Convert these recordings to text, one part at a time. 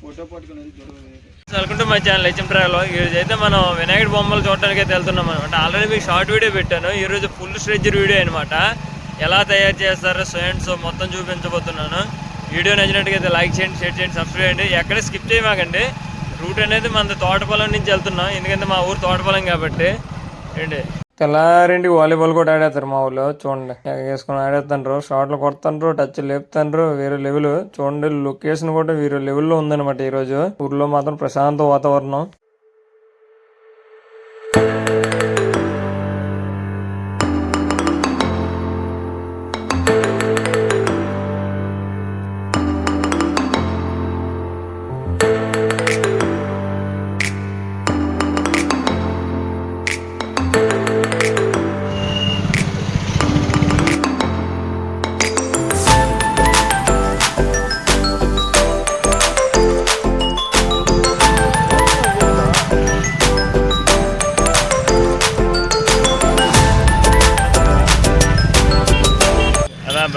Photo పట్టుకునేది welcome my channel HM travel ఈరోజు అయితే మనం వినాయకుడి బొమ్మలు చూడడానికి అయితే వెళ్తున్నాం అనమాట. ఆల్రెడీ మీకు షార్ట్ వీడియో పెట్టాను. ఈరోజు ఫుల్ స్ట్రెచర్ వీడియో అనమాట. ఎలా తయారు చేస్తారో సో అండ్ సో మొత్తం చూపించబోతున్నాను. వీడియో నచ్చినట్టుగా లైక్ చేయండి షేర్ చేయండి సబ్స్క్రైబ్ చేయండి. ఎక్కడ స్కిప్ చేయమాకండి. రూట్ అనేది మన తోటపొలం నుంచి వెళ్తున్నాం. ఎందుకంటే మా ఊరు తోటపొలం కాబట్టి. ఏంటి? తెల్లారింటి వాలీబాల్ కూడా ఆడేస్తారు మా ఊళ్ళో చూడండి. వేసుకొని ఆడేస్తుండ్రు షార్ట్లు కొడుతుండ్రు టచ్ లేపుతుండ్రు వేరే లెవెల్. చూడండి లొకేషన్ కూడా వేరే లెవెల్లో ఉందన్నమాట ఈరోజు. ఊర్లో మాత్రం ప్రశాంత వాతావరణం.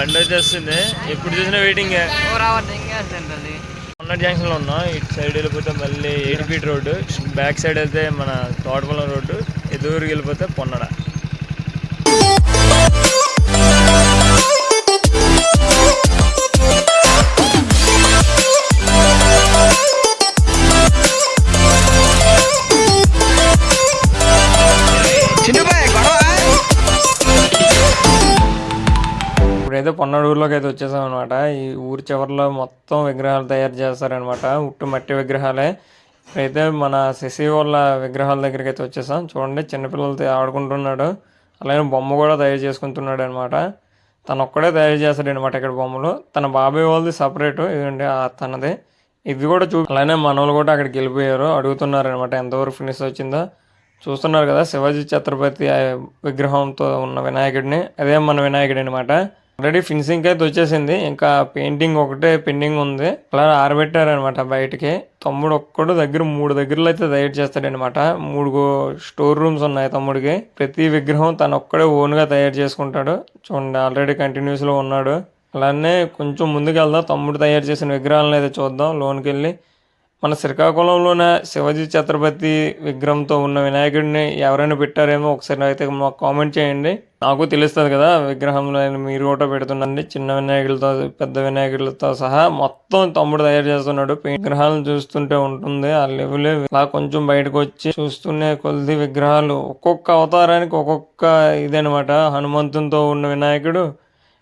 బండి వచ్చేస్తుంది. ఎప్పుడు చూసినా వెయిటింగ్ మొన్న జంక్షన్లో ఉన్నాం. ఇటు సైడ్ వెళ్ళిపోతే మళ్ళీ eight feet road. Back side వెళ్తే మన తోటపల్లం రోడ్డు. ఎదురుకి వెళ్ళిపోతే పొన్నడ. ఇప్పుడైతే పొన్నడూరులోకి అయితే వచ్చేసాం అనమాట ఈ ఊరి చివరిలో మొత్తం విగ్రహాలు తయారు చేస్తారనమాట ఉట్టు మట్టి విగ్రహాలే. ఇప్పుడైతే మన శశి వాళ్ళ విగ్రహాల దగ్గరికి అయితే వచ్చేసాం. చూడండి చిన్నపిల్లలతో ఆడుకుంటున్నాడు. అలాగే బొమ్మ కూడా తయారు చేసుకుంటున్నాడు అనమాట తను ఒక్కడే తయారు చేస్తాడు అనమాట ఇక్కడ బొమ్మలు. తన బాబాయ్ వాళ్ళది సపరేట్. ఇదండి తనది. ఇది కూడా చూ అలానే మనోళ్ళు కూడా అక్కడికి వెళ్ళిపోయారు. అడుగుతున్నారు అనమాట ఎంతవరకు ఫినిష్ వచ్చిందో. చూస్తున్నారు కదా శివాజీ ఛత్రపతి ఆ విగ్రహంతో ఉన్న వినాయకుడిని. అదే మన వినాయకుడు అనమాట ఆల్రెడీ ఫినిషింగ్ అయితే వచ్చేసింది. ఇంకా పెయింటింగ్ ఒకటే పెండింగ్ ఉంది. అలా ఆరబెట్టారనమాట బయటికి. తమ్ముడు ఒక్కడు దగ్గర మూడు దగ్గరలో అయితే తయారు చేస్తాడనమాట మూడు స్టోర్ రూమ్స్ ఉన్నాయి తమ్ముడికి. ప్రతి విగ్రహం తను ఒక్కడే ఓన్గా తయారు చేసుకుంటాడు. చూడండి ఆల్రెడీ కంటిన్యూస్లో ఉన్నాడు. అలానే కొంచెం ముందుకు వెళ్దాం తమ్ముడు తయారు చేసిన విగ్రహాలను అయితే చూద్దాం. లోనికి వెళ్ళి మన శ్రీకాకుళంలోనే శివాజీ ఛత్రపతి విగ్రహంతో ఉన్న వినాయకుడిని ఎవరైనా పెట్టారేమో ఒకసారి అయితే మాకు కామెంట్ చేయండి. నాకు తెలుస్తుంది కదా విగ్రహంలో మీరు కూడా పెడుతుండండి చిన్న వినాయకులతో పెద్ద వినాయకులతో సహా మొత్తం తమ్ముడు తయారు చేస్తున్నాడు. విగ్రహాలను చూస్తుంటే ఉంటుంది. ఆ లెవెల్ ఇలా కొంచెం బయటకు వచ్చి చూస్తూనే కొద్ది విగ్రహాలు ఒక్కొక్క అవతారానికి ఒక్కొక్క ఇదనమాట హనుమంతునితో ఉన్న వినాయకుడు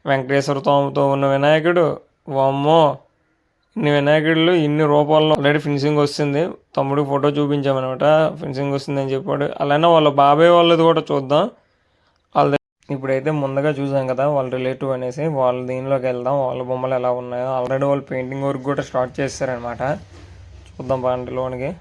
వెంకటేశ్వర తోమతో ఉన్న వినాయకుడు వామ్మో! ఇన్ని వినాయకుడులు ఇన్ని రూపాల్లో ఆల్రెడీ ఫినిషింగ్ వస్తుంది. తమ్ముడికి ఫోటో చూపించామన్నమాట ఫినిషింగ్ వస్తుంది అని చెప్పాడు. అలానే వాళ్ళ బాబాయ్ వాళ్ళది కూడా చూద్దాం. వాళ్ళ ఇప్పుడైతే ముందుగా చూసాం కదా వాళ్ళ రిలేటివ్ అనేసి వాళ్ళ దీనిలోకి వెళ్దాం. వాళ్ళ బొమ్మలు ఎలా ఉన్నాయో. ఆల్రెడీ వాళ్ళు పెయింటింగ్ వర్క్ కూడా స్టార్ట్ చేస్తారనమాట. చూద్దాం బాండి లోనికి.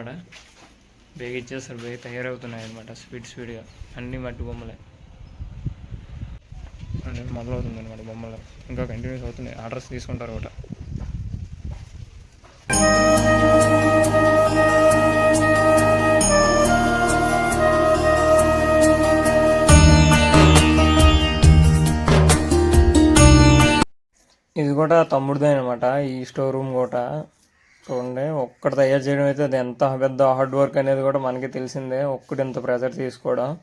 కొన్నాడా బేగ ఇచ్చేస్తారు బేగ తయారవుతున్నాయి అనమాట స్పీడ్ స్పీడ్గా. అన్ని మట్టి బొమ్మలే. అంటే మొదలవుతుంది అనమాట బొమ్మలు. ఇంకా కంటిన్యూస్ అవుతున్నాయి. ఆర్డర్స్ తీసుకుంటారు ఒకట. ఇది కూడా తమ్ముడిదే అనమాట ఈ స్టోర్ రూమ్ కూడా. చూడండి ఒక్కటి తయారు చేయడం అయితే అది ఎంత పెద్ద హార్డ్ వర్క్ అనేది కూడా మనకి తెలిసిందే. ఒక్కటి ఎంత ప్రెజర్ తీసుకోవడం.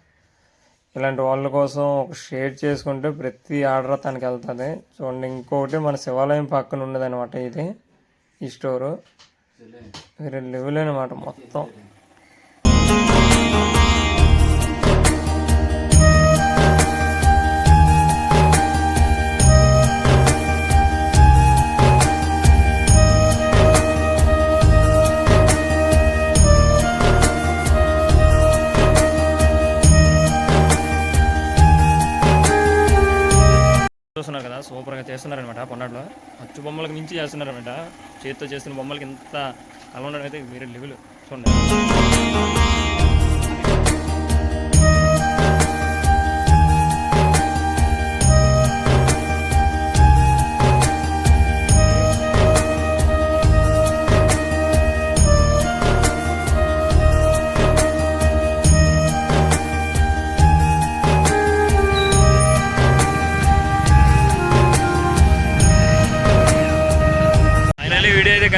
ఇలాంటి వాళ్ళ కోసం ఒక షేర్ చేసుకుంటే ప్రతి ఆర్డర్ తనకి వెళ్తుంది. చూడండి ఇంకొకటి మన శివాలయం పక్కన ఉన్నది అనమాట ఇది. ఈ స్టోరు వేరే లెవెల్ అనమాట మొత్తం. చేస్తున్నారనమాట పొన్నాడులో అచ్చు బొమ్మలకు మించి చేస్తున్నారనమాట చేతితో చేసిన బొమ్మలకి ఇంత కలవడం అయితే వేరే లెవెల్. చూడండి.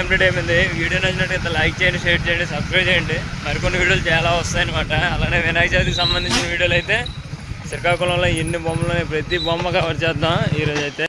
కంప్లీట్ అయిపోయింది వీడియో నచ్చినట్లయితే లైక్ చేయండి షేర్ చేయండి సబ్స్క్రైబ్ చేయండి. మరికొన్ని వీడియోలు చాలా వస్తాయన్నమాట. అలానే వినాయక చవితికి సంబంధించిన వీడియోలు అయితే శ్రీకాకుళంలో ఎన్ని బొమ్మలు ప్రతి బొమ్మ కవర్ చేద్దాం ఈరోజు అయితే